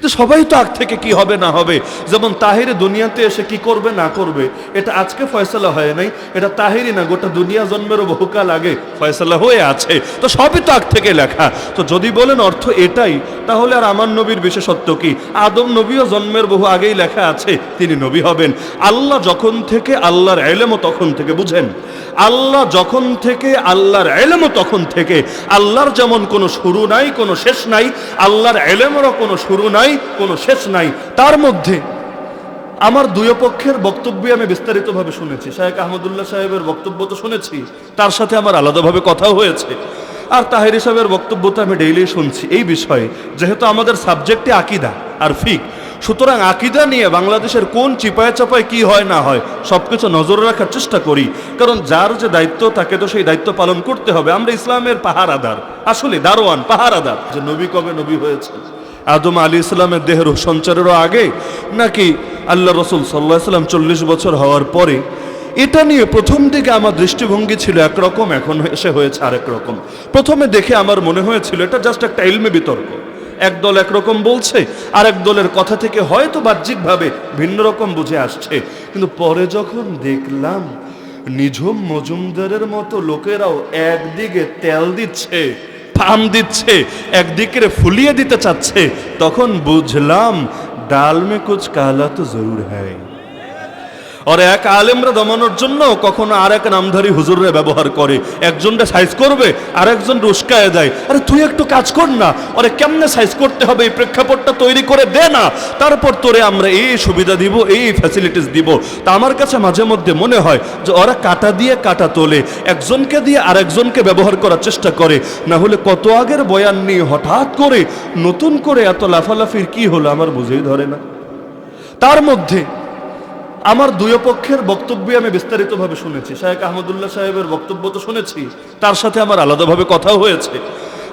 সবাই তো আগ থেকে কি হবে না হবে? যেমন তাহিরে দুনিয়াতে এসে কি করবে, না করবে? এটা আজকে ফয়সলা হয় নাই। এটা তাহিরি না, গোটা দুনিয়া জন্মেরও বহুকাল আগে ফয়সলা হয়ে আছে। তো সবই তো আগ থেকে লেখা। তো যদি বলেন অর্থ এটাই, তাহলে আর আমার নবীর বিশেষত্ব কি? আদম নবীও জন্মের বহু আগেই লেখা আছে, তিনি নবী হবেন। আল্লাহ যখন থেকে আল্লাহর এলেমও তখন থেকে, বুঝেন? আল্লাহ যখন থেকে আল্লাহর এলেমও তখন থেকে। আল্লাহর যেমন কোনো শুরু নাই, কোনো শেষ নাই, আল্লাহর এলেমেরও কোনো শুরু নাই কোনো শেষ নাই। তার মধ্যে আমার দুই পক্ষের বক্তব্যই আমি বিস্তারিতভাবে শুনেছি। শাহেক আহমদুল্লাহ সাহেবের বক্তব্য তো শুনেছি, তার সাথে আমার আলাদাভাবে কথাও হয়েছে। আর তাহেরি সাহেবের বক্তব্য তো আমি ডেইলি শুনছি। এই বিষয়ে, যেহেতু আমাদের সাবজেক্টে আকিদা আর ফিক, সুতরাং আকিদা নিয়ে বাংলাদেশের কোন চিপায় চাপায় কি হয়, না হয়, সবকিছু নজরে রাখার চেষ্টা করি। কারণ যার যে দায়িত্ব, তাকে তো সেই দায়িত্ব পালন করতে হবে। আমরা ইসলামের পাহারাদার, আসলে দারোয়ান, পাহারাদার। যে নবী কবে নবী হয়েছে আদম আলী ইসলামের দেহের সঞ্চারেরও আগে, নাকি আল্লাহ রসুল সাল্লাহ সাল্লাম চল্লিশ বছর হওয়ার পরে, এটা নিয়ে প্রথম দিকে আমার দৃষ্টিভঙ্গি ছিল একরকম, এখন এসে হয়েছে আরেক রকম। প্রথমে দেখে আমার মনে হয়েছিল, এটা জাস্ট একটা ইলমে বিতর্ক। এক দল একরকম বলছে আর এক দলের কথা থেকে হয়তো বাহ্যিকভাবে ভিন্ন রকম বুঝে আসছে। কিন্তু পরে যখন দেখলাম, নিঝুম মজুমদারের মতো লোকেরাও একদিকে তেল দিচ্ছে পাম দিচ্ছে একদিকে ফুলিয়ে দিতে চাচ্ছে, তখন বুঝলাম ডাল মে কুচ কালা তো জরুর হ্যায়। আর এক আলেমরা দমানোর জন্য কখনো আর এক নামধারী হুজুররা ব্যবহার করে। একজনটা সাইজ করবে আর একজন রুস্কায় দেয় আরে তুই একটু কাজ কর না, আরে কেমনে সাইজ করতে হবে, এই প্রেক্ষাপটটা তৈরি করে দে না। তারপর তোরে আমরা এই সুবিধা দিব, এই ফ্যাসিলিটিস দিব। তা আমার কাছে মাঝে মধ্যে মনে হয় যে ওরা কাটা দিয়ে কাটা তোলে, একজনকে দিয়ে আর একজনকে ব্যবহার করার চেষ্টা করে। না হলে কত আগের বয়ান নিয়ে হঠাৎ করে নতুন করে এত লাফালাফির কি হলো আমার বুঝেই ধরে না। তার মধ্যে আমার দুই পক্ষের বক্তব্য আমি বিস্তারিতভাবে শুনেছি। শাহেক আহমদুল্লাহ সাহেবের বক্তব্য তো শুনেছি, তার সাথে আমার আলাদাভাবে কথাও হয়েছে।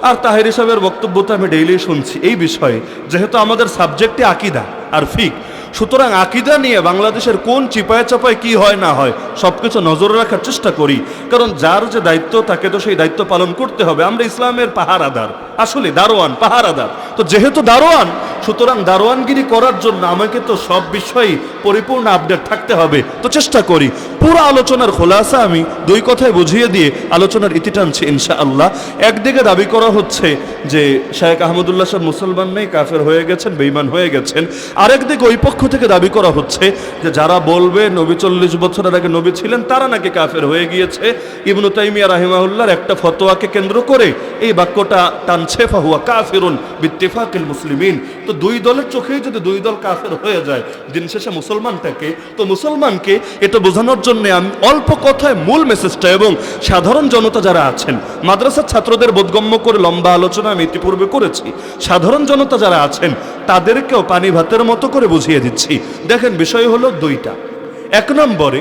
আর তাহেরি সাহেবের বক্তব্য তো আমি ডেইলি শুনছি। এই বিষয়ে যেহেতু আমাদের সাবজেক্টে আকিদা আর ফিক সুতরাং আকিদা নিয়ে বাংলাদেশের কোন চিপায় চাপায় কি হয় না হয়, সবকিছু নজরে রাখার চেষ্টা করি। কারণ যার যে দায়িত্ব, তাকে তো সেই দায়িত্ব পালন করতে হবে। আমরা ইসলামের পাহারাদার, আসলে দারোয়ান, পাহারাদার। তো যেহেতু দারোয়ান, সুতরাং দারোয়ানগিরি করার জন্য আমাকে তো সব বিষয়েই পরিপূর্ণ আপডেট থাকতে হবে। তো চেষ্টা করি। পুরো আলোচনার খোলাসা আমি দুই কথায় বুঝিয়ে দিয়ে আলোচনার ইতি টানছি ইনশা আল্লাহ একদিকে দাবি করা হচ্ছে যে শায়েক আহমদুল্লাহ সাহেব মুসলমান নেই, কাফের হয়ে গেছেন বেইমান হয়ে গেছেন। আরেকদিকে ওই পক্ষ থেকে দাবি করা হচ্ছে যে যারা বলবে নবী চল্লিশ বছরের আগে নবী ছিলেন, তারা নাকি কাফের হয়ে গিয়েছে। ইবনু তাইমিয়া রাহিমাহুল্লার একটা ফতোয়াকে কেন্দ্র করে এই বাক্যটা টানছে, ফাহুয়া কাফিরুন বিত্তিফাকিল মুসলিমিন। তো দুই দলের চোখেই যদি দুই দল কাফের হয়ে যায়, দিন শেষে মুসলমানটাকে তো মুসলমানকে এটা বোঝানোর জন্য আমি অল্প কথায় মূল মেসেজটা এবং সাধারণ জনতা যারা আছেন, মাদ্রাসার ছাত্রদের বোধগম্য করে লম্বা আলোচনা আমি ইতিপূর্বে করেছি, সাধারণ জনতা যারা আছেন, তাদেরকেও পানি ভাতের মতো করে বুঝিয়ে দিচ্ছি। দেখেন, বিষয় হলো দুইটা। এক নম্বরে,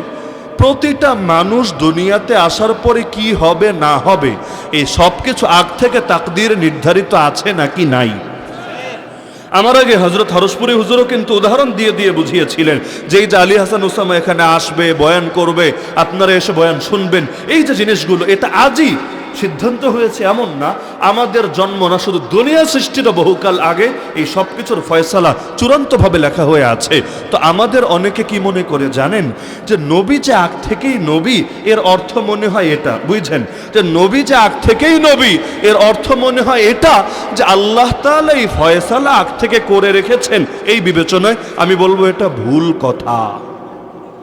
প্রতিটা মানুষ দুনিয়াতে আসার পরে কি হবে, না হবে, এই সব কিছু আগ থেকে তাকদির নির্ধারিত আছে নাকি নাই? আমার আগে হজরত হরসপুরি হুজুরও কিন্তু উদাহরণ দিয়ে দিয়ে বুঝিয়েছিলেন যে এই যে আলী হাসান ওসামা এখানে আসবে, বয়ান করবে, আপনারা এসে বয়ান শুনবেন। এই যে জিনিসগুলো, এটা আজই সিদ্ধান্ত হয়েছে এমন না, আমাদের জন্ম না, শুধু দুনিয়া সৃষ্টির বহুকাল আগে এই সব কিছুর ফয়সালা চূড়ান্তভাবে লেখা হয়ে আছে। তো আমাদের অনেকে কি মনে করে জানেন যে নবী যে আগ থেকেই নবী, এর অর্থ মনে হয় এটা, বুঝছেন? যে নবী যে আগ থেকেই নবী, এর অর্থ মনে হয় এটা যে আল্লাহ তাআলা এই ফয়সালা আগ থেকে করে রেখেছেন। এই বিবেচনায় আমি বলব এটা ভুল কথা।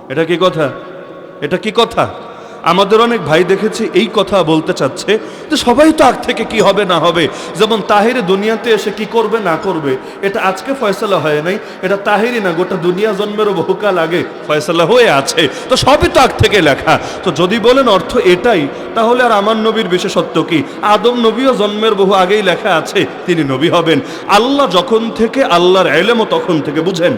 এটা কি কথা? এটা কি কথা? আমাদের অনেক ভাই দেখেছি, এই কথা বলতে চাচ্ছে যে সবাই তো আগ থেকে কি হবে না হবে। যেমন তাহিরে দুনিয়াতে এসে কি করবে না করবে, এটা আজকে ফয়সলা হয় নাই, এটা তাহিরি না, গোটা দুনিয়া জন্মেরও বহুকাল আগে ফয়সলা হয়ে আছে। তো সবই তো আগ থেকে লেখা। তো যদি বলেন অর্থ এটাই, তাহলে আর আমার নবীর বিশেষত্ব কি? আদম নবীও জন্মের বহু আগেই লেখা আছে, তিনি নবী হবেন। আল্লাহ যখন থেকে আল্লাহর এলেমও তখন থেকে বুঝেন।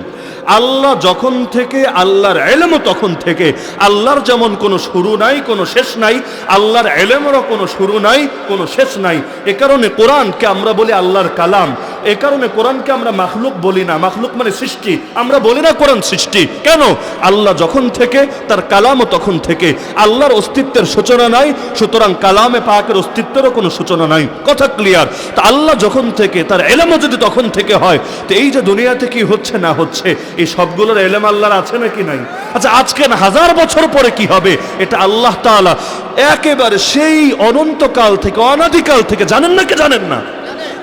আল্লাহ যখন থেকে, আল্লাহর এলেমও তখন থেকে, আল্লাহর যেমন কোনো শুরু নাই, কোনো শেষ নাই, আল্লাহর এলেমেরও কোনো শুরু নাই, কোনো শেষ নাই। এ কারণে কোরআনকে আমরা বলি আল্লাহর কালাম। এ কারণে কোরআনকে আমরা মাখলুক বলি না। মাখলুক মানে সৃষ্টি। আমরা বলি না কোরআন সৃষ্টি। কেন? আল্লাহ যখন থেকে, তার কালামও তখন থেকে। আল্লাহর অস্তিত্বের সূচনা নাই, সুতরাং কালামে পাকের অস্তিত্বেরও কোনো সূচনা নাই। কথা ক্লিয়ার তা আল্লাহ যখন থেকে, তার এলেমও যদি তখন থেকে হয়, তো এই যে দুনিয়াতে কি হচ্ছে না হচ্ছে এই সবগুলোর এলেম আল্লাহর আছে নাকি নাই? আচ্ছা আজকে হাজার বছর পরে কি হবে? এটা আল্লাহ তালা একেবারে সেই অনন্তকাল থেকে, অনাদিকাল থেকে জানেন না কি জানেন না?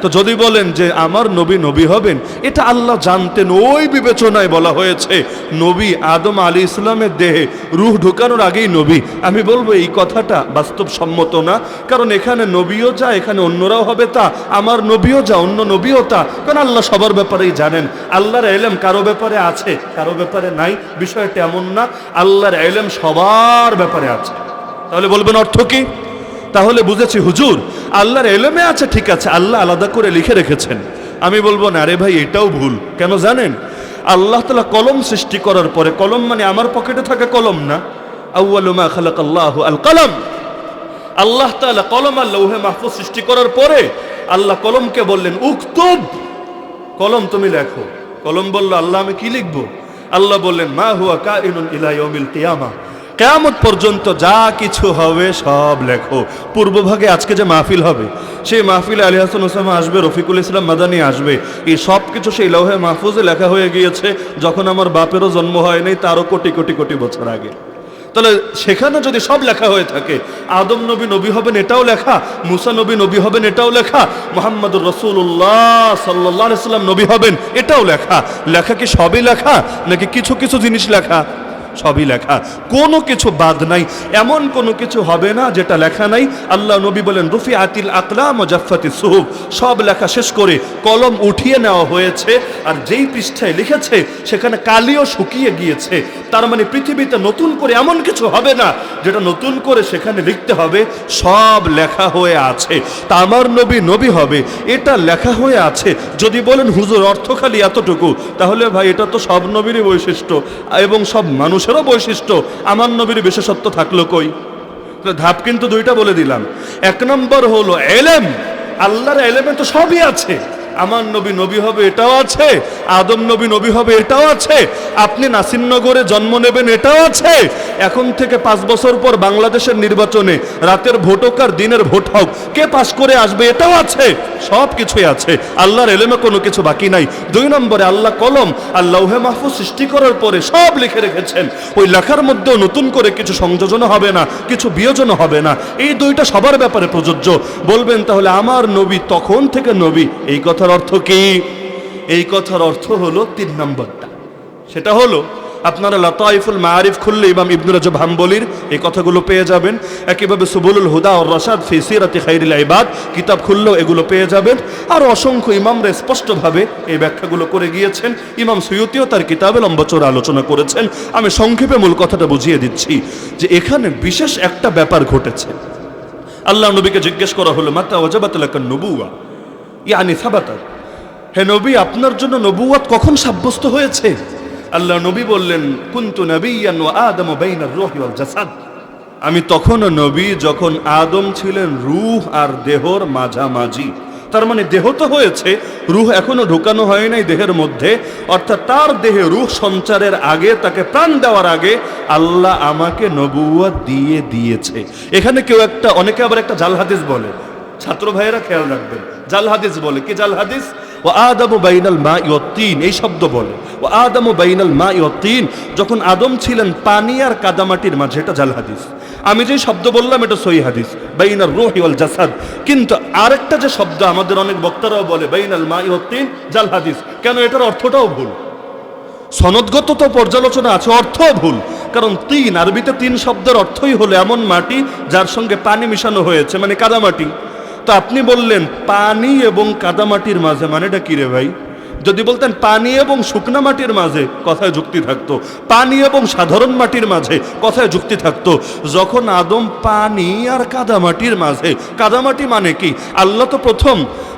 তো যদি বলেন যে আমার নবী নবী হবেন, এটা আল্লাহ জানতেন, ওই বিবেচনায় বলা হয়েছে, নবী আদম আলী ইসলামের দেহে রুহ ঢুকানোর আগেই নবী। আমি বলব এই কথাটা বাস্তবসম্মত না, কারণ এখানে নবীও যা, এখানে অন্যরাও হবে তা, আমার নবীও যা, অন্য নবীও তা, কারণ আল্লাহ সবার ব্যাপারেই জানেন। আল্লাহর এলেম কারও ব্যাপারে আছে, কারও ব্যাপারে নাই, বিষয়টা এমন না, আল্লাহর এলেম সবার ব্যাপারে আছে। তাহলে বলবেন অর্থ কি? তাহলে বুঝেছি, হুজুর, আল্লাহর এলেমে আছে, ঠিক আছে, আল্লাহ আলাদা করে লিখে রেখেছেন। আমি বলব না রে ভাই, এটাও ভুল। কেন জানেন? আল্লাহ তালা কলম সৃষ্টি করার পরে, কলম মানে আমার পকেটে থাকা কলম না? আউ্বালুমা খালাক আল্লাহ আল কলম। আল্লাহ তালা কলম আর লৌহে মাহফুজ সৃষ্টি করার পরে, আল্লাহ কলমকে বললেন, উক্তুব! কলম তুমি লেখো। কলম বলল, আল্লাহ, আমি কি লিখব? আল্লাহ বললেন, মা হুয়া কা ইনুন ইলাইয়মিল কিয়ামা। কেয়ামত পর্যন্ত যা কিছু হবে সব লেখো। পূর্বভাগে আজকে যে মাহফিল হবে, সেই মাহফিলে আলী হাসান ওসামা আসবে, রফিকুল ইসলাম মাদানি আসবে। এই সব কিছু সেই লৌহে মাহফুজে লেখা হয়ে গিয়েছে, যখন আমার বাপেরও জন্ম হয় নাই, তারও কোটি কোটি কোটি বছর আগে। তাহলে সেখানে যদি সব লেখা হয়ে থাকে, আদম নবী নবী হবেন এটাও লেখা, মুসা নবী নবী হবেন এটাও লেখা, মোহাম্মদুর রসুল্লাহ সাল্লাহ সাল্লাম নবী হবেন এটাও লেখা। লেখা কি সবই লেখা, নাকি কিছু কিছু জিনিস লেখা? সবই লেখা। কোনো কিছু বাদ নাই। এমন কোনো কিছু হবে না যেটা লেখা নাই। আল্লাহ নবী বলেন রুফি আতিল আকলাম ও জাফাতি সুহুব। সব লেখা শেষ করে কলম উঠিয়ে নেওয়া হয়েছে আর যেই পৃষ্ঠায় লিখেছে সেখানে কালিও শুকিয়ে গিয়েছে। তার মানে পৃথিবীতে নতুন করে এমন কিছু হবে না যেটা নতুন করে সেখানে লিখতে হবে, সব লেখা হয়ে আছে। তা আমার নবী নবী হবে, এটা লেখা হয়ে আছে। যদি বলেন, হুজুর, অর্থ খালি এতটুকু। তাহলে ভাই, এটা তো সব নবীরই বৈশিষ্ট্য এবং সব মানুষেরও বৈশিষ্ট্য। আমার নবীর বিশেষত্ব থাকল কই? ধাপ কিন্তু দুইটা বলে দিলাম। এক নম্বর হলো এলেম। আল্লাহর এলেমে তো সবই আছে। আমার নবী নবী হবে এটাও আছে, আদম নবী নবী হবে এটাও আছে, আপনি নাসিরনগরে জন্ম নেবেন এটাও আছে। এখন থেকে পাঁচ বছর পর বাংলাদেশের নির্বাচনে রাতের ভোট হোক আর দিনের ভোট হোক, কে পাশ করে আসবে এটাও আছে, সব কিছুই আছে, আল্লাহর এলেমে কোনো কিছু বাকি নাই। দুই নম্বরে আল্লাহ কলম আল্লাহে মাহফুজ সৃষ্টি করার পরে সব লিখে রেখেছেন। ওই লেখার মধ্যেও নতুন করে কিছু সংযোজন হবে না, কিছু বিয়োজন হবে না। এই দুইটা সবার ব্যাপারে প্রযোজ্য। বলবেন তাহলে আমার নবী তখন থেকে নবী, এই কথার অর্থ কি? এই কথার অর্থ হলো তিন নম্বরটা। সেটা হলো, আপনারা লতাইফুল মারিফ খুললে ইমাম ইবনুর রাজব হাম্বলির এই কথাগুলো পেয়ে যাবেন। একইভাবে সুবুলুল হুদা ও রসাদ ফি সিরাতি খাইরিল ইবাদ কিতাব খুললেও এগুলো পেয়ে যাবেন। আর অসংখ্য ইমামরা স্পষ্টভাবে এই ব্যাখ্যাগুলো করে গিয়েছেন। ইমাম সৈয়তিও তার কিতাবে লম্বচোর আলোচনা করেছেন। আমি সংক্ষেপে মূল কথাটা বুঝিয়ে দিচ্ছি যে এখানে বিশেষ একটা ব্যাপার ঘটেছে। আল্লাহ নবীকে জিজ্ঞেস করা হলো, মাতা ওজাবাত নবুয়া ইয়ানি সাবাতার। হে নবী, আপনার জন্য নবুয়াত কখন সাব্যস্ত হয়েছে? আল্লাহ নবী বললেন, কুন্তু নবিয়ান আদম বাইনার রূহি ওয়াল জাসাদ। আমি তখনও নবী যখন আদম ছিলেন, রুহ আর দেহর মাঝামাঝি। তার মানে দেহ তো হয়েছে, রুহ এখনও ঢুকানো হয় নাই দেহের মধ্যে। অর্থাৎ তার দেহে রুহ সঞ্চারের আগে, তাকে প্রাণ দেওয়ার আগে আল্লাহ আমাকে নবুয়া দিয়ে দিয়েছে। এখানে কেউ একটা, অনেকে আবার একটা জাল হাদিস বলে। ছাত্র ভাইয়েরা খেয়াল রাখবেন জাল হাদিস বলে। কি জাল হাদিস? ও আদম বাইনাল মা ইয়ত্তিন এই শব্দ বলে। ও আদম বাইনাল মা ইয়ত্তিন যখন আদম ছিলেন পানি আর কাদামাটির মাঝে, এটা জাল হাদিস। আমি যে শব্দ বললাম, এটা সই হাদিস। বাইনার রুহি ওয়াল জাসাদ। কিন্তু আরেকটা যে শব্দ আমাদের অনেক বক্তারাও বলে, বাইনাল মা ইয়ত্তিন জাল হাদিস। কেন এটার অর্থটাও ভুল? সনদগত তো পর্যালোচনা আছে, অর্থও ভুল। কারণ তিন, আরবিতে তিন শব্দের অর্থই হলো এমন মাটি যার সঙ্গে পানি মিশানো হয়েছে মানে কাদামাটি। তো আপনি বললেন পানি এবং কাদামাটির মাঝে মানেটা কি রে ভাই? যদি বলতেন পানি এবং শুকনা মাটির মাঝে কথায় যুক্তি থাকতো, পানি এবং সাধারণ মাটির মাঝে কথায় যুক্তি থাকতো, যখন আদম পানি আর কাদামাটির মাঝে কাদামাটি মানে কি? আল্লাহ তো প্রথম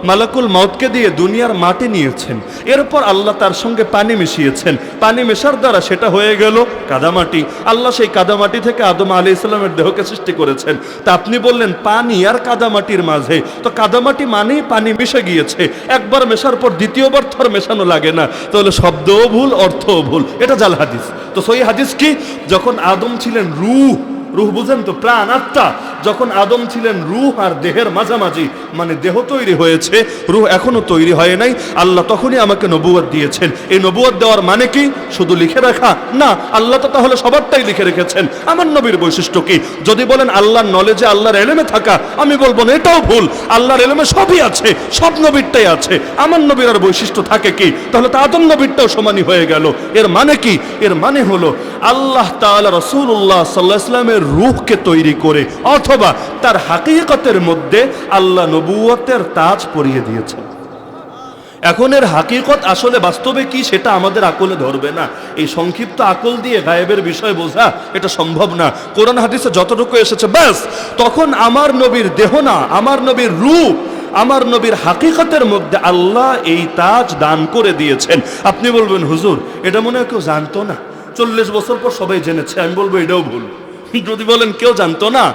মালাকুল মতকে দিয়ে দুনিয়ার মাটি নিয়েছেন, এরপর আল্লাহ তার সঙ্গে পানি মিশিয়েছেন, পানি মেশার দ্বারা সেটা হয়ে গেল কাদামাটি আল্লাহ সেই কাদামাটি থেকে আদম আলী ইসলামের দেহকে সৃষ্টি করেছেন। তা আপনি বললেন পানি আর কাদামাটির মাঝে, তো কাদামাটি মানেই পানি মিশে গিয়েছে, একবার মেশার পর দ্বিতীয়বার থর মেশানো লাগে না, তাহলে শব্দও ভুল, অর্থও ভুল। এটা জাল হাদিস। তো সই হাদিস কি? যখন আদম ছিলেন রুহ রুহ বুঝেন তো, প্রাণ আত্মা। যখন আদম ছিলেন রুহ আর দেহের মাঝামাঝি মানে দেহ তৈরি হয়েছে, রুহ এখনও তৈরি হয় নাই, আল্লাহ তখনই আমাকে নবুয়ত দিয়েছেন। এই নবুয়ত দেওয়ার মানে কি? শুধু লিখে রাখা? না, আল্লাহ তো তাহলে সবারটাই লিখে রেখেছেন। আমার নবীর বৈশিষ্ট্য কি? যদি বলেন আল্লাহর নলেজে আল্লাহর এলেমে থাকা, আমি বলব না, এটাও ভুল। আল্লাহর এলেমে সবই আছে, সব নবীরটাই আছে। আমার নবীর আর বৈশিষ্ট্য থাকে কি? তাহলে তো আদম নবীরটাও সমানই হয়ে গেল। এর মানে কি? এর মানে হলো, আল্লাহ তাআলা রসুল্লাহ সাল্লাহ ইসলামের রূহকে তৈরি করে অথবা তার হাকিকতের মধ্যে আল্লাহ নবুয়তের তাজ পরিয়ে দিয়েছেন এখন এর হাকিকত আসলে বাস্তবে কি সেটা আমাদের আকলে ধরবে না। এই সংক্ষিপ্ত আকল দিয়ে গায়েবের বিষয় বোঝা এটা সম্ভব না। কোরআন হাদিসে যতটুকু এসেছে, ব্যাস। তখন আমার নবীর দেহ না, আমার নবীর রূপ আমার নবীর হাকিকতের মধ্যে আল্লাহ এই তাজ দান করে দিয়েছেন। আপনি বলবেন, হুজুর, এটা মনে হয় কেউ জানতো না। চল্লিশ বছর পর সবাই জেনেছে, আমি বলব এটাও ভুল। যদি বলেন, কেউ জানতো না,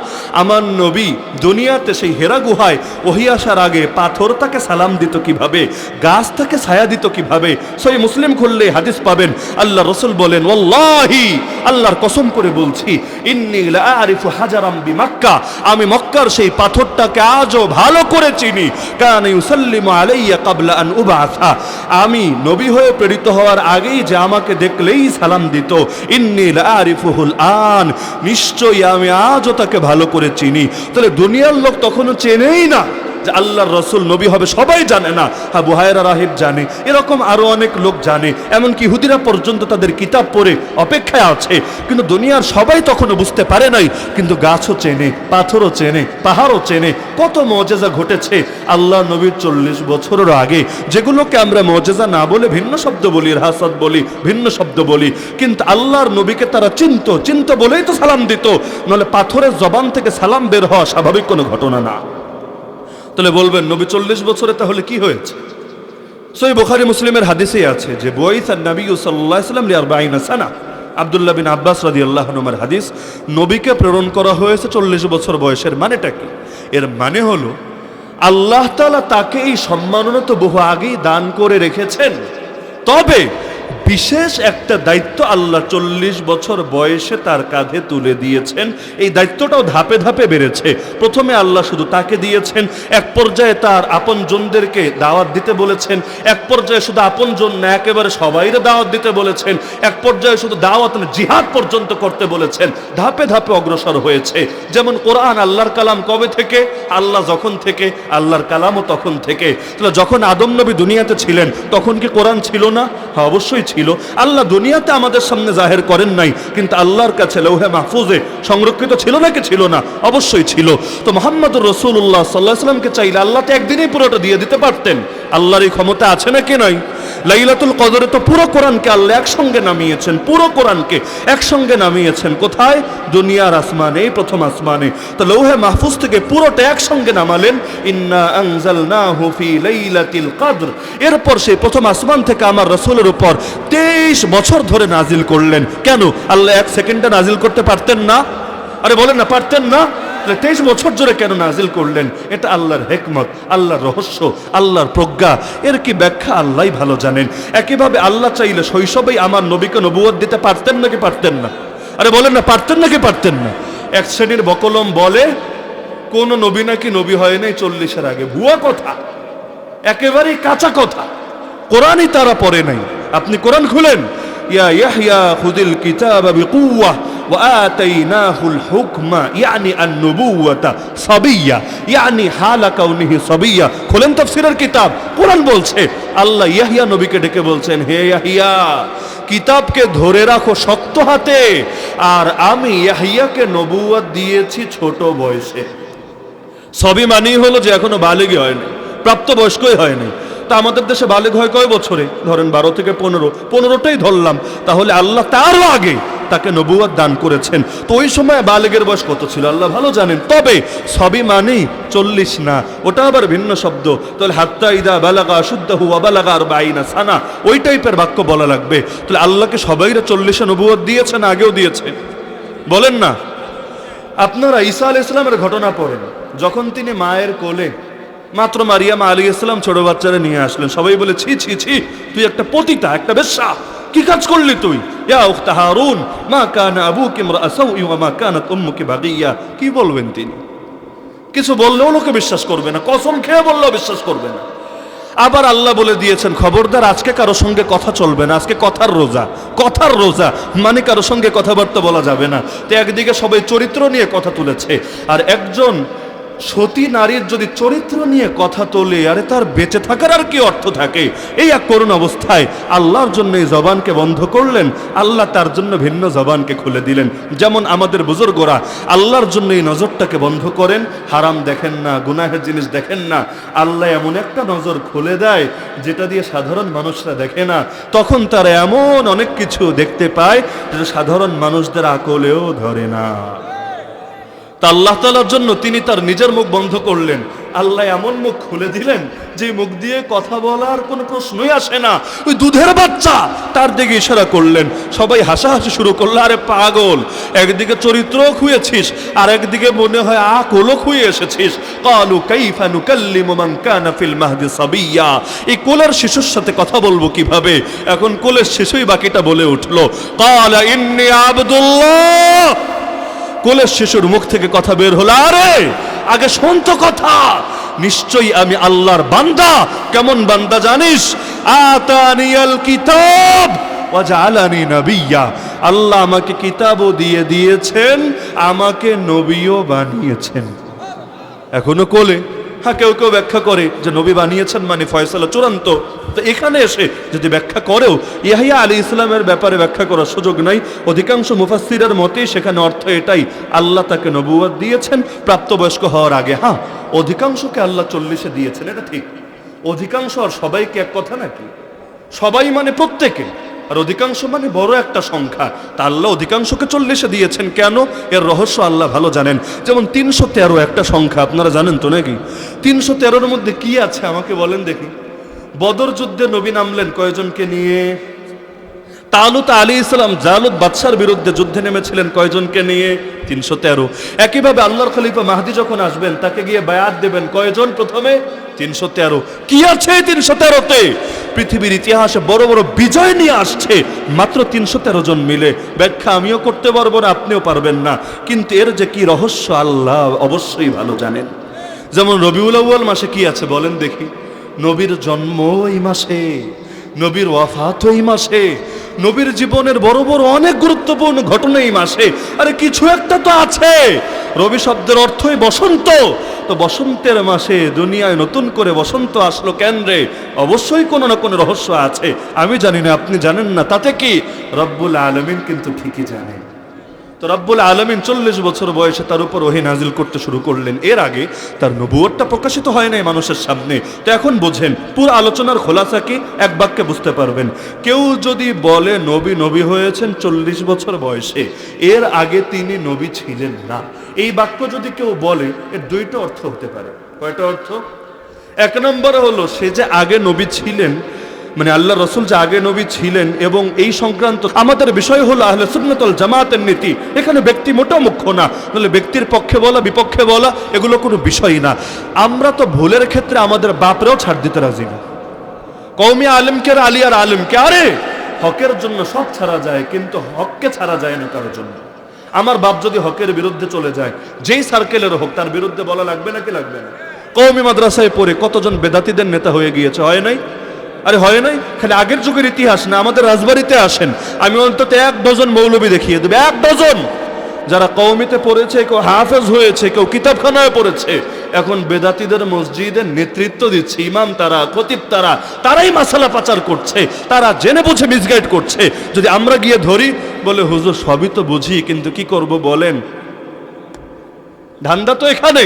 আমার নবী দুনিয়াতে সেই হেরা গুহায় ওহি আসার আগে পাথর তাকে সালাম দিত কীভাবে, গাছ তাকে ছায়া দিত কীভাবে? সেই মুসলিম খুললে হাদিস পাবেন। আল্লাহ রসুল বলেন ওল্লাহি আল্লাহর কসম করে বলছি আরিফু হাজারাম বি মক্কা আমি মক্কার সেই পাথরটাকে আজও ভালো করে চিনি। কারণ আলাইয়া কাবলা আন উবাসা, আমি নবী হয়ে প্রেরিত হওয়ার আগেই যে আমাকে দেখলেই সালাম দিত। ইন্নি আরিফুহুল আন নিশ্চয়ই আমি আজও তাকে ভালো করে চিনি। তাহলে দুনিয়ার লোক তখনও চেনেই না। যে আল্লাহর রসুল নবী হবে, সবাই জানে না। হ্যাঁ বুহায়রা রাহিব জানে, এরকম আরও অনেক লোক জানে, এমনকি হুদিরা পর্যন্ত তাদের কিতাব পড়ে অপেক্ষায় আছে। কিন্তু দুনিয়ার সবাই তখনও বুঝতে পারে নাই, কিন্তু গাছও চেনে, পাথরও চেনে, পাহাড়ও চেনে, কত মজেজা ঘটেছে। আল্লাহ নবীর চল্লিশ বছরের আগে যেগুলোকে আমরা মজেজা না বলে ভিন্ন শব্দ বলি রাহাসাদ বলি, ভিন্ন শব্দ বলি, কিন্তু আল্লাহর নবীকে তারা চিনত, চিন্ত বলেই তো সালাম দিত। নাহলে পাথরের জবান থেকে সালাম বের হওয়া স্বাভাবিক কোনো ঘটনা না। তাহলে বলবেন, নবী চল্লিশ বছরে তাহলে কি হয়েছে? সই বোখারি মুসলিমের হাদিসেই আছে যে বইস আর নবী সাল্লাম লিয়ার বাইনা সানা। আবদুল্লাহ বিন আব্বাস রাদি আল্লাহ নুমার হাদিস, নবীকে প্রেরণ করা হয়েছে চল্লিশ বছর বয়সের মানেটা কি? এর মানে হলো, আল্লাহ তালা তাকে এই সম্মাননা তো বহু আগেই দান করে রেখেছেন। তবে বিশেষ একটা দায়িত্ব আল্লাহ চল্লিশ বছর বয়সে তার কাঁধে তুলে দিয়েছেন। এই দায়িত্বটাও ধাপে ধাপে বেড়েছে। প্রথমে আল্লাহ শুধু তাকে দিয়েছেন, এক পর্যায়ে তার আপন জনদেরকে দাওয়াত দিতে বলেছেন, এক পর্যায়ে শুধু আপন জন না, একেবারে সবাইরে দাওয়াত দিতে বলেছেন, এক পর্যায়ে শুধু দাওয়াত জিহাদ পর্যন্ত করতে বলেছেন। ধাপে ধাপে অগ্রসর হয়েছে। যেমন কোরআন আল্লাহর কালাম কবে থেকে? আল্লাহ যখন থেকে, আল্লাহর কালামও তখন থেকে। যখন আদম নবী দুনিয়াতে ছিলেন, তখন কি কোরআন ছিল না? হ্যাঁ অবশ্যই ছিল। আল্লাহ দুনিয়াতে আমাদের সামনে জাহের করেন নাই, কিন্তু আল্লাহর কাছে লৌহে মাহফুজে সংরক্ষিত ছিল নাকি ছিল না? অবশ্যই ছিল। তো মোহাম্মদ রসুল্লাহ সাল্লাহ সাল্লামকে চাইলে আল্লাহ তো একদিনেই পুরোটা দিয়ে দিতে পারতেন। আল্লাহর এই ক্ষমতা আছে নাকি নয় লাইলাতুল কদরে তো পুরো কোরআনকে আল্লাহ একসঙ্গে নামিয়েছেন, পুরো কোরআনকে একসঙ্গে নামিয়েছেন। কোথায়? দুনিয়ার আসমানে, প্রথম আসমানে। তো লৌহে মাহফুজ থেকে পুরোটা একসঙ্গে নামালেন, ইন্না আনজালনাহু ফি লাইলাতিল কদর। এরপর সেই প্রথম আসমান থেকে আমার রসুলের উপর তেইশ বছর ধরে নাজিল করলেন। কেন? আল্লাহ এক সেকেন্ডে নাজিল করতে পারতেন না? আরে বলেন না, পারতেন না? তাহলে তেইশ বছর ধরে কেন নাজিল করলেন? এটা আল্লাহর হেকমত, আল্লাহর রহস্য, আল্লাহর প্রজ্ঞা। এর কি ব্যাখ্যা? আল্লাহ ভালো জানেন। একইভাবে আল্লাহ চাইলে শৈশবেই আমার নবীকে নবুয়ত দিতে পারতেন নাকি পারতেন না? আরে বলেন না, পারতেন নাকি পারতেন না? এক শ্রেণির বকলম বলে, কোন নবী নাকি নবী হয় নাই চল্লিশের আগে। ভুয়া কথা। একেবারেই কাঁচা কথা। কোরআনই তারা পড়ে নাই। আপনি কোরআন খুলেন ইয়া ইয়াহইয়া খুদিল কিতাবা বিকুওয়া وآتيناه الحكم يعني النبوة صبية يعني حال كونه صبية খুলেন তাফসীরের কিতাব কোরআন বলছে আল্লাহ ইয়াহিয়া নবীকে ডেকে বলছেন হে ইয়াহিয়া কিতাবকে ধরে রাখো শক্ত হাতে আর আমি ইয়াহিয়াকে নবুয়ত দিয়েছি ছোট বয়সে সবই মানেই হলো যে এখনো বালেগি হয়নি প্রাপ্তবয়স্কই হয়নি তা আমাদের দেশে বালেগ হয় কয় বছরে? ধরেন বারো থেকে পনেরো। পনেরোটাই ধরলাম। তাহলে আল্লাহ তারও আগে তাকে নবুয়াদ দান করেছেন। তো ওই সময় বালেগের বয়স কত ছিল? আল্লাহ ভালো জানেন। তবে সবই মানেই চল্লিশ না। ওটা আবার ভিন্ন শব্দ। তাহলে হাত্তা ইদা বালাগা শুদ্ধ হুয়া বালাগা আর বাইনা সানা। ওই টাইপের বাক্য বলা লাগবে। তাহলে আল্লাহকে সবাইরা চল্লিশে নবুয়াদ দিয়েছেন, আগেও দিয়েছেন। বলেন না। আপনারা ঈসা আল ইসলামের ঘটনা পড়েন। যখন তিনি মায়ের কোলে মাত্র মারিয়াম আলী ইসলাম ছোট বাচ্চারা নিয়ে আসলেন। সবাই বলে, ছি ছি ছি, তুই একটা পতিতা, একটা বেশ্যা। কি কাজ করলি তুই? মা কানা মা কি বলবেন তিনি? কিছু বললেও লোকে বিশ্বাস করবে না, কসম খেয়ে বললেও বিশ্বাস করবে না। আবার আল্লাহ বলে দিয়েছেন, খবরদার, আজকে কারও সঙ্গে কথা চলবে না, আজকে কথার রোজা কথার রোজা। মানে কারও সঙ্গে কথাবার্তা বলা যাবে না। তো একদিকে সবাই চরিত্র নিয়ে কথা তুলেছে, আর একজন সতী নারীর যদি চরিত্র নিয়ে কথা তোলে, আরে তার বেঁচে থাকার আর কি অর্থ থাকে? এই এক করুণ অবস্থায় আল্লাহর জন্য এই জবানকে বন্ধ করলেন, আল্লাহ তার জন্য ভিন্ন জবানকে খুলে দিলেন। যেমন আমাদের বুজুর্গরা আল্লাহর জন্য এই নজরটাকে বন্ধ করেন, হারাম দেখেন না, গুনাহের জিনিস দেখেন না, আল্লাহ এমন একটা নজর খুলে দেয় যেটা দিয়ে সাধারণ মানুষরা দেখে না। তখন তারা এমন অনেক কিছু দেখতে পায় যেটা সাধারণ মানুষদের আকলেও ধরে না। তা আল্লাহ তালার জন্য তিনি তার নিজের মুখ বন্ধ করলেন। আল্লাহ এমন মুখ খুলে দিলেন যে মুখ দিয়ে কথা বলার কোনো প্রশ্নই আসে না। ওই দুধের বাচ্চা তার দিকে ইশারা করলেন। সবাই হাসাহাসি শুরু করল, আরে পাগল, একদিকে চরিত্র খুঁয়েছিস, আর একদিকে মনে হয় আকলও খুঁয়ে এসেছিস। কালু কাইফা নুকাল্লিমু মান কানা ফিল মাহদি সাবিয়্যা এই কোলের শিশুর সাথে কথা বলব কীভাবে? এখন কোলের শিশুই বাকিটা বলে উঠল, কালা ইন্নি আব্দুল্লাহ। কোলের শিশুর মুখ থেকে কথা বের হলো, আরে, আগে শোন তো কথা। নিশ্চয়ই আমি আল্লাহর বান্দা, কেমন বান্দা জানিস? আতানিয়াল কিতাব, ওয়াজালানি নবিয়্যা আল্লাহ আমাকে কিতাবও দিয়ে দিয়েছেন, আমাকে নবীও বানিয়েছেন। এখনও কোলে। হ্যাঁ কেউ কেউ ব্যাখ্যা করে যে নবী বানিয়েছেন মানে ফয়সালা চূড়ান্ত। তো এখানে এসে যদি ব্যাখ্যা করেও ইয়াহিয়া আলী ইসলামের ব্যাপারে ব্যাখ্যা করার সুযোগ নাই, অধিকাংশ মুফাসসিরের মতেই সেখানে অর্থ এটাই, আল্লাহ তাকে নবুয়াদ দিয়েছেন, প্রাপ্তবয়স্ক হওয়ার আগে। হ্যাঁ অধিকাংশকে আল্লাহ চল্লিশে দিয়েছেন, এটা ঠিক। অধিকাংশ আর সবাইকে এক কথা নাকি? সবাই মানে প্রত্যেকে। আর অধিকাংশ মানে বড় একটা সংখ্যা। তা আল্লাহ অধিকাংশকে চল্লিশে দিয়েছেন। কেন? এর রহস্য আল্লাহ ভালো জানেন। যেমন তিনশো তেরো একটা সংখ্যা, আপনারা জানেন তো নাকি? তিনশো তেরোর মধ্যে কি আছে আমাকে বলেন দেখি। বদর যুদ্ধে নবী নামলেন কয়জনকে নিয়ে? তালুত আলী ইসলাম, জালুত বাদশার বিরুদ্ধে যুদ্ধে নেমেছিলেন কয়জনকে নিয়ে? তিনশো তেরো। একইভাবে আল্লাহর খলিফা মাহাদি যখন আসবেন, তাকে গিয়ে বায়াত দেবেন। কয়জন প্রথমে? তিনশো তেরো। কি আছে তিনশো তেরোতে? পৃথিবীর ইতিহাসে বড় বড় বিজয় নিয়ে আসছে। মাত্র তিনশো তেরো জন মিলে। ব্যাখ্যা আমিও করতে পারব না, আপনিও পারবেন না। কিন্তু এর যে কি রহস্য, আল্লাহ অবশ্যই ভালো জানেন। যেমন রবিউল আউ্য়াল মাসে কি আছে বলেন দেখি। নবীর জন্ম এই মাসে। নবীর ওয়াফাত এই মাসে। নবীর জীবনের বড় বড় অনেক গুরুত্বপূর্ণ ঘটনা এই মাসে। আরে কিছু একটা তো আছে। রবি শব্দের অর্থই বসন্ত। তো বসন্তের মাসে দুনিয়ায় নতুন করে বসন্ত আসলো কেন্দ্রে অবশ্যই কোনো না কোনো রহস্য আছে। আমি জানি না, আপনি জানেন না। তাতে কি? রব্বুল আলমিন কিন্তু ঠিকই জানেন। তো রব্বুল আলমিন চল্লিশ বছর বয়সে তার উপর ওহি নাজিল করতে শুরু করলেন। এর আগে তার নবুয়টা প্রকাশিত হয় নাই মানুষের সামনে। তো এখন বোঝেন, পুরো আলোচনার খোলাসা কি? এক বাক্যে বুঝতে পারবেন। কেউ যদি বলে, নবী নবী হয়েছেন চল্লিশ বছর বয়সে। এর আগে তিনি নবী ছিলেন না। এই বাক্য যদি কেউ বলে, এর দুইটা অর্থ হতে পারে। কয়টা অর্থ? এক নম্বরে হলো, সে যে আগে নবী ছিলেন মানে আল্লাহ রসুল যে আগে নবী ছিলেন এবং এই সংক্রান্ত আমাদের বিষয় হলো আহলে সুন্নতল জামাতের নীতি। এখানে ব্যক্তি মোটা মুখ্য না। তাহলে ব্যক্তির পক্ষে বলা, বিপক্ষে বলা, এগুলো কোনো বিষয় না। আমরা তো ভুলের ক্ষেত্রে আমাদের বাপরেও ছাড় দিতে রাজি না। কৌমি আলেমকে আলিয়ার আলেমকে, আরে, হকের জন্য সব ছাড়া যায়, কিন্তু হককে ছাড়া যায় না কারোর জন্য। আমার বাপ যদি হকের বিরুদ্ধে চলে যায়, যেই সার্কেলের হোক, তার বিরুদ্ধে বলা লাগবে নাকি লাগবে না? কৌমি মাদ্রাসায় পড়ে কতজন বেদাতিদের নেতা হয়ে গিয়েছে, হয় নাই? আরে হয় নাই? খালি আগের যুগের ইতিহাস না, আমাদের রাজবাড়িতে আসেন। আমি অন্তত এক ডজন মৌলবী দেখিয়ে দেবে, এক ডজন। যারা কৌমিতে পড়েছে, কেউ হাফেজ হয়েছে, কেউ কিতাবখানায় পড়েছে, এখন বেদাতিদের মসজিদের নেতৃত্ব দিচ্ছে, ইমাম তারা, খতিব তারা, তারাই মাসালা পাচার করছে, তারা জেনে বুঝে মিসগাইড করছে। যদি আমরা গিয়ে ধরি, বলে, হুজুর, সবই তো বুঝি, কিন্তু কি করব বলেন? ধান্দা তো এখানে।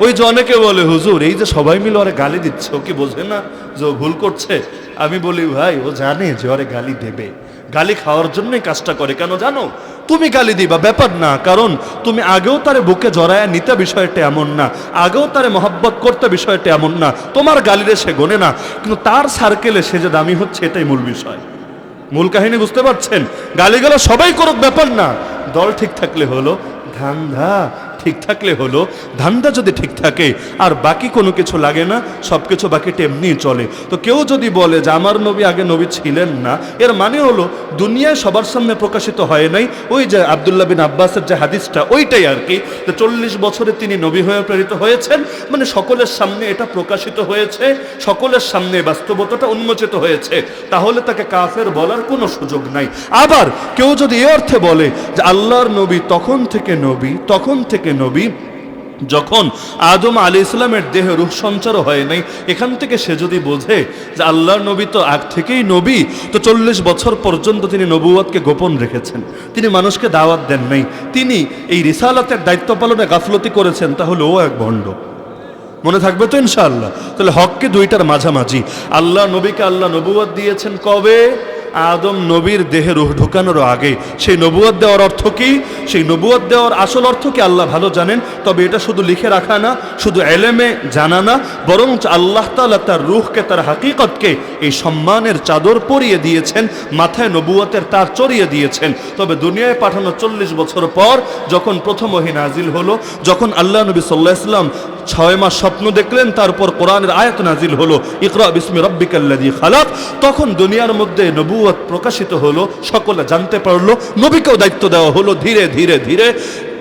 ওই যে অনেকে বলে, হুজুর, এই যে সবাই মিলে ওরে গালি দিচ্ছে, ও কি বোঝে না যে ও ভুল করছে? আমি বলি, ভাই, ও জানে যে ওরে গালি দেবে। গালি খাওয়ার জন্যই কাজটা করে। কেন জানো? তুমি গালি দিবা, ব্যাপার না। কারণ তুমি আগেও তারে বুকে জড়ায় নিতে বিষয়টা এমন না। আগেও তারে মহব্বত করতে বিষয়টা এমন না। তোমার গালিরে সে গোনে না। কিন্তু তার সার্কেলে সে যে দামি হচ্ছে, এটাই মূল বিষয়। মূল কাহিনী বুঝতে পারছেন? গালিগালা সবাই করুক, ব্যাপার না। দল ঠিক থাকলে হলো ধান্দা। ঠিক থাকলে হলো, ধান্দা যদি ঠিক থাকে, আর বাকি কোনো কিছু লাগে না, সব কিছু বাকিটা এমনিই চলে। তো কেউ যদি বলে যে আমার নবী আগে নবী ছিলেন না, এর মানে হলো, দুনিয়ায় সবার সামনে প্রকাশিত হয় নাই, ওই যে আবদুল্লাহ বিন আব্বাসের যে হাদিসটা, ওইটাই আর কি। যে চল্লিশ বছরে তিনি নবী হয়ে প্রেরিত হয়েছেন মানে সকলের সামনে এটা প্রকাশিত হয়েছে, সকলের সামনে বাস্তবতাটা উন্মোচিত হয়েছে। তাহলে তাকে কাফের বলার কোনো সুযোগ নাই। আবার কেউ যদি এ অর্থে বলে যে আল্লাহর নবী তখন থেকে নবী, তখন থেকে নবী, যখন আদম আলী ইসলামের দেহে রূপ সঞ্চার হয় নাই, এখান থেকে সে যদি বোঝে যে আল্লাহর নবী তো আগ থেকেই নবী, তো চল্লিশ বছর পর্যন্ত তিনি নবুয়াতকে গোপন রেখেছেন। তিনি মানুষকে দাওয়াত দেন নাই। তিনি এই রিসালাতের দায়িত্ব পালনে গাফলতি করেছেন, তাহলে ও এক ভণ্ড। মনে থাকবে তো ইনশাআল্লাহ? তাহলে হককে দুইটার মাঝামাঝি। আল্লাহ নবীকে আল্লাহ নবুয়াত দিয়েছেন কবে? আদম নবীর দেহে রুহ ঢুকানোর আগে, সেই নবুয়াত দেওয়ার অর্থ কি? সেই নবুয়াত দেওয়ার আসল অর্থ কি? আল্লাহ ভালো জানেন, তবে এটা শুধু লিখে রাখা না, শুধু এলেমে জানা না বরং আল্লাহ তাআলা তার রুহকে, তার হাকিকতকে এই সম্মানের চাদর পরিয়ে দিয়েছেন, মাথায় নবুয়াতের তার চড়িয়ে দিয়েছেন। তবে দুনিয়ায় পাঠানো চল্লিশ বছর পর, যখন প্রথম ওহি নাজিল হলো, যখন আল্লাহ নবী সাল্লাহ ইসলাম ছয় মাস স্বপ্ন দেখলেন, তারপর কোরআনের আয়াত নাজিল হলো। ইকরা বিসমি রব্বিকাল্লাযী খালাক। তখন দুনিয়ার মধ্যে নবুয়ত প্রকাশিত হলো, সকলে জানতে পারল, নবীকেও দায়িত্ব দেওয়া হলো ধীরে ধীরে ধীরে।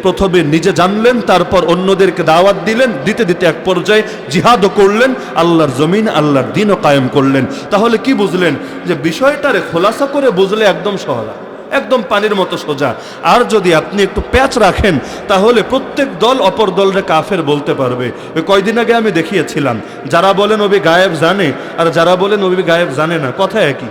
প্রথমে নিজে জানলেন, তারপর অন্যদেরকে দাওয়াত দিলেন, দিতে দিতে এক পর্যায়ে জিহাদও করলেন, আল্লাহর জমিন, আল্লাহর দিনও কায়েম করলেন। তাহলে কি বুঝলেন? যে বিষয়টারে খোলাসা করে বুঝলে একদম সহজ একদম পানির মতো সোজা। আর যদি আপনি একটু প্যাচ রাখেন, তাহলে প্রত্যেক দল অপর দলরে কাফের বলতে পারবে। ওই কয়দিন আগে আমি দেখিয়েছিলাম, যারা বলেন নবী গায়েব জানে, আর যারা বলেন নবী গায়েব জানে না, কথা একই।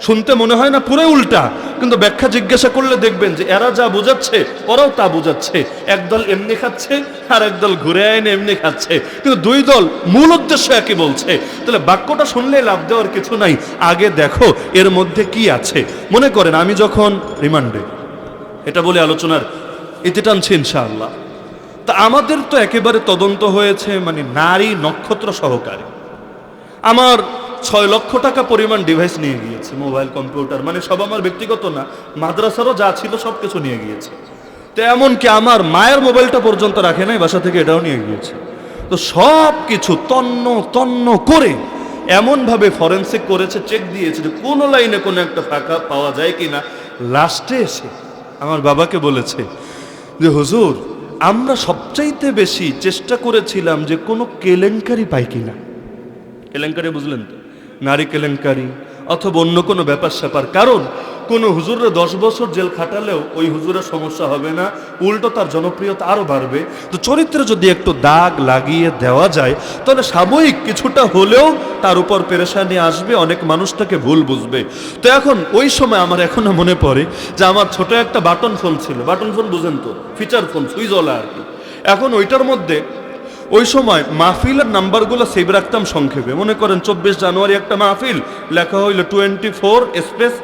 শুনতে মনে হয় না পুরো উল্টা। কিন্তু ব্যাখ্যা জিজ্ঞাসা করলে দেখবেন যে এরা যা বোঝাচ্ছে, ওরাও তা বোঝাচ্ছে। একদল এমনি খাচ্ছে আর একদল ঘুরে আইনে এমনি খাচ্ছে। কিন্তু দুই দল মূল উদ্দেশ্য একই বলছে। তাহলে বাক্যটা শুনলে লাভ দেওয়ার কিছু নাই। আগে দেখো এর মধ্যে কি আছে। মনে করেন, আমি যখন, রিমান্ডে, এটা বলে আলোচনার ইতি টানছি ইনশাআল্লাহ। তা আমাদের তো একেবারে তদন্ত হয়েছে মানে নারী নক্ষত্র সহকারে। আমার ছয় লক্ষ টাকা পরিমাণ ডিভাইস নিয়ে গিয়েছে মোবাইল কম্পিউটার মানে সব আমার ব্যক্তিগত না, মাদ্রাসারও যা ছিল সব কিছু নিয়ে গিয়েছে। তো এমনকি আমার মায়ের মোবাইলটা পর্যন্ত রাখে নাই, বাসা থেকে এটাও নিয়ে গিয়েছে। তো সব কিছু তন্ন তন্ন করে এমনভাবে ফরেন্সিক করেছে চেক দিয়েছে যে কোনো লাইনে কোনো একটা ফাঁকা পাওয়া যায় কি না লাস্টে এসে আমার বাবাকে বলেছে যে, হুজুর, আমরা সবচাইতে বেশি চেষ্টা করেছিলাম যে কোনো কেলেঙ্কারি পাই কিনা। কেলেঙ্কারি বুঝলেন তো? নারী কেলেঙ্কারি অথবা অন্য কোনো ব্যাপার স্যাপার। কারণ, কোনো হুজুরের দশ বছর জেল খাটালেও ওই হুজুরের সমস্যা হবে না, উল্টো তার জনপ্রিয়তা আরও বাড়বে। তো চরিত্রে যদি একটু দাগ লাগিয়ে দেওয়া যায়, তাহলে সাময়িক কিছুটা হলেও তার উপর পেরেশানি আসবে, অনেক মানুষ তাকে ভুল বুঝবে। তো এখন ওই সময় আমার এখনও মনে পড়ে যে আমার ছোট একটা বাটন ফোন ছিল। বাটন ফোন বুঝেন তো, ফিচার ফোন সুইচওয়ালা আর কি। এখন ওইটার মধ্যে ওই সময় মাহফিলের নাম্বারগুলো সেভ রাখতাম সংক্ষেপে। মনে করেন চব্বিশ জানুয়ারি একটা মাহফিল, লেখা হইল twenty four space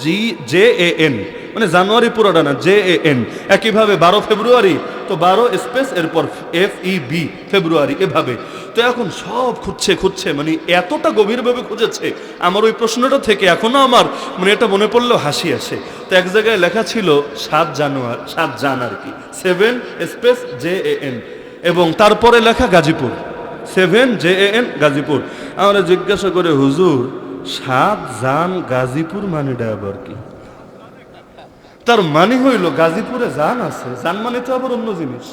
G, J A N. মানে জানুয়ারি পুরোটা না, জে এ এন। একইভাবে বারো ফেব্রুয়ারি, তো বারো স্পেস এরপর এফ ই বি ফেব্রুয়ারি, এভাবে। তো এখন সব খুঁজছে খুঁজছে মানে এতটা গভীরভাবে খুঁজেছে। আমার ওই প্রশ্নটা থেকে এখনও আমার মানে এটা মনে পড়লেও হাসি আসে। তো এক জায়গায় লেখা ছিল সাত জানুয়ারি, সাত জান আর কি, seven space J A N. এবং তারপরে লেখা Gazipur. Seven J N Gazipur. আমরা জিজ্ঞাসা করে, হুজুর, সাত জান গাজীপুর মানে আবার কি? তার মানে হইল, গাজীপুরে জান আছে। যান মানে তো আবার অন্য জিনিস।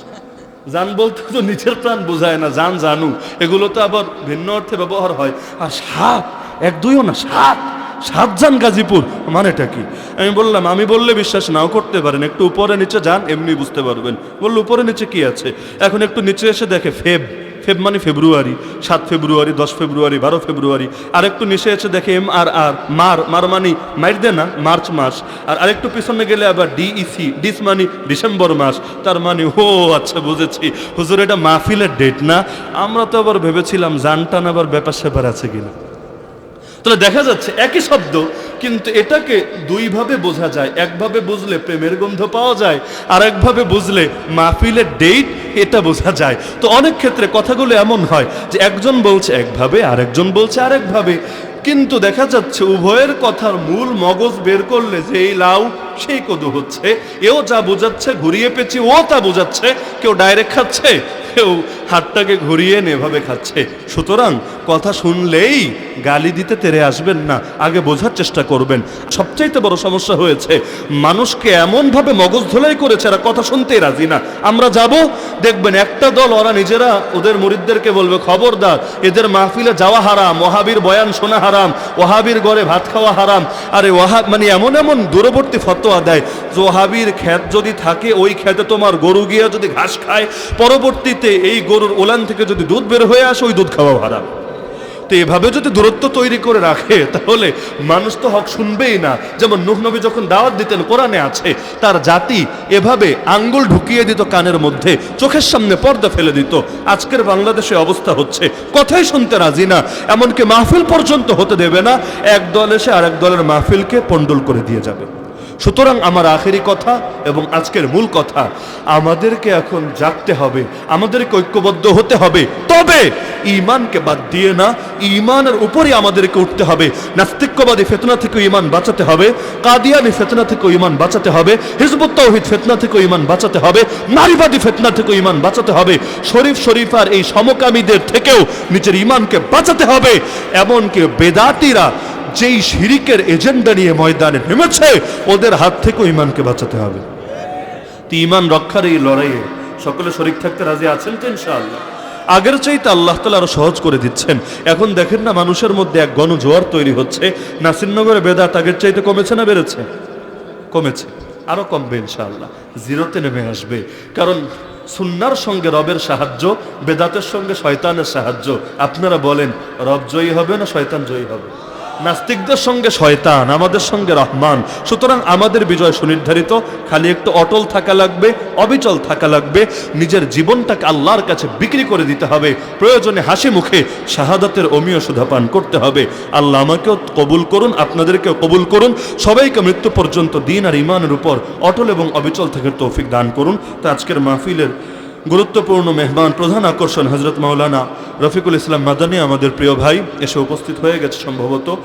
যান বলতে তো নিচের প্রাণ বোঝায় না, জান জানু এগুলো তো আবার ভিন্ন অর্থে ব্যবহার হয়। আর সাত, এক দুইও না, সাত। সাতজান গাজীপুর মানেটা কি? আমি বললাম, আমি বললে বিশ্বাস নাও করতে পারেন, একটু উপরে নিচে যান, এমনি বুঝতে পারবেন। বলল, উপরে নিচে কি আছে? এখন একটু নিচে এসে দেখে, ফেব ফেব মানে ফেব্রুয়ারি, সাত ফেব্রুয়ারি, দশ ফেব্রুয়ারি, বারো ফেব্রুয়ারি। আর একটু নিচে এসে দেখে এম আর আর মার মার মানে মাইর দে না, মার্চ মাস। আর আরেকটু পিছনে গেলে আবার ডিইসি ডিস মানে ডিসেম্বর মাস। তার মানে ও আচ্ছা বুঝেছি। হুজুর, এটা মাহফিলের ডেট না? আমরা তো আবার ভেবেছিলাম জানটান আবার ব্যাপার স্যাপার আছে কিনা। তাহলে দেখা যাচ্ছে একই শব্দ, কিন্তু এটাকে দুইভাবে বোঝা যায়। একভাবে বুঝলে প্রেমের গন্ধ পাওয়া যায় আর একভাবে বুঝলে মাহফিলের ডেট এটা বোঝা যায়। তো অনেক ক্ষেত্রে কথাগুলো এমন হয় যে একজন বলছে একভাবে, আরেকজন বলছে আরেকভাবে। কিন্তু দেখা যাচ্ছে উভয়ের কথার মূল মগজ বের করলে যে এই লাউ সেই কদু হচ্ছে। এও যা বোঝাচ্ছে, ঘুরিয়ে পেঁচি ও তা বোঝাচ্ছে। কেউ ডাইরেক্ট খাচ্ছে, কেউ হাতটাকে ঘুরিয়ে এভাবে খাচ্ছে। সুতরাং কথা শুনলেই গালি দিতে তেরে আসবেন না, আগে বোঝার চেষ্টা করবেন। সবচাইতে বড় সমস্যা হয়েছে, মানুষকে এমনভাবে মগজ ধোলাই করেছে এরা কথা শুনতেই রাজি না। আমরা যাব, দেখবেন একটা দল, ওরা নিজেরা, ওদের মুরিদদেরকে বলবে, খবরদার, এদের মাহফিলে যাওয়া হারাম ওহাবির বয়ান শোনা হারাম ওহাবির ঘরে ভাত খাওয়া হারাম। আরে ওহা মানে এমন এমন দূরবর্তী ফতোয়া দেয়। যে ওহাবির খ্যাত যদি থাকে, ওই খ্যাতে তোমার গরু গিয়ে যদি ঘাস খায়, পরবর্তীতে এই গরুর ওলান থেকে যদি দুধ বের হয়ে আসে, ওই দুধ খাওয়া হারাম। তো এভাবে যদি দূরত্ব তৈরি করে রাখে, তাহলে মানুষ তো হক শুনবেই না। যেমন নুহ নবী যখন দাওয়াত দিতেন, কোরআনে আছে, তার জাতি এভাবে আঙ্গুল ঢুকিয়ে দিত কানের মধ্যে, চোখের সামনে পর্দা ফেলে দিত। আজকের বাংলাদেশে অবস্থা হচ্ছে, কথাই শুনতে রাজি না। এমনকি মাহফিল পর্যন্ত হতে দেবে না, এক দল এসে আরেক দলের মাহফিলকে পণ্ডল করে দিয়ে যাবে। সুতরাং আমার আখেরি কথা এবং আজকের মূল কথা, আমাদেরকে এখন জাগতে হবে, আমাদেরকে ঐক্যবদ্ধ হতে হবে। তবে ইমানকে বাদ দিয়ে না ইমানের উপরে আমাদেরকে উঠতে হবে। নাস্তিক্যবাদী ফেতনা থেকে ইমান বাঁচাতে হবে, কাদিয়ানি ফেতনা থেকে ইমান বাঁচাতে হবে, হিজবুত তৌহিদ ফেতনা থেকে ইমান বাঁচাতে হবে, নারীবাদী ফেতনা থেকে ইমান বাঁচাতে হবে। শরীফ শরীফার এই সমকামীদের থেকেও নিজের ইমানকে বাঁচাতে হবে। এমনকি বেদাতিরা যেই শিরিকের এজেন্ডা নিয়ে ময়দানে নেমেছে ওদের হাত থেকেও ইমানকে বাঁচাতে হবে। তো ইমান রক্ষার এই লড়াইয়ে সকলে শরিক থাকতে রাজি আছেন তো ইনশাআল্লাহ? আগের চাইতে আল্লাহ তালা আরও সহজ করে দিচ্ছেন। এখন দেখেন না মানুষের মধ্যে এক গণজোয়ার তৈরি হচ্ছে। নাসিরনগরে বেদাত আগের চাইতে কমেছে না বেড়েছে? কমেছে। আরও কমবে ইনশাআল্লাহ। জিরোতে নেমে আসবে। কারণ সুন্নার সঙ্গে রবের সাহায্য বেদাতের সঙ্গে শয়তানের সাহায্য আপনারা বলেন রব জয়ী হবে না শয়তান জয়ী হবে? নাস্তিকদের সঙ্গে শয়তান, আমাদের সঙ্গে রহমান। সুতরাং আমাদের বিজয় সুনির্ধারিত, খালি একটু অটল থাকা লাগবে, অবিচল থাকা লাগবে। নিজের জীবনটাকে আল্লাহর কাছে বিক্রি করে দিতে হবে। প্রয়োজনে হাসি মুখে শাহাদাতের অমীয় সুধা পান করতে হবে। আল্লাহ আমাকেও কবুল করুন, আপনাদেরকেও কবুল করুন। সবাইকে মৃত্যু পর্যন্ত দিন আর ইমানের উপর অটল এবং অবিচল থাকার তৌফিক দান করুন। তো আজকের মাহফিলের গুরুত্বপূর্ণ মেহমান, প্রধান আকর্ষণ হজরত মাওলানা রফিকুল ইসলাম মাদানী, আমাদের প্রিয় ভাই, এসে উপস্থিত হয়ে গেছে সম্ভবত।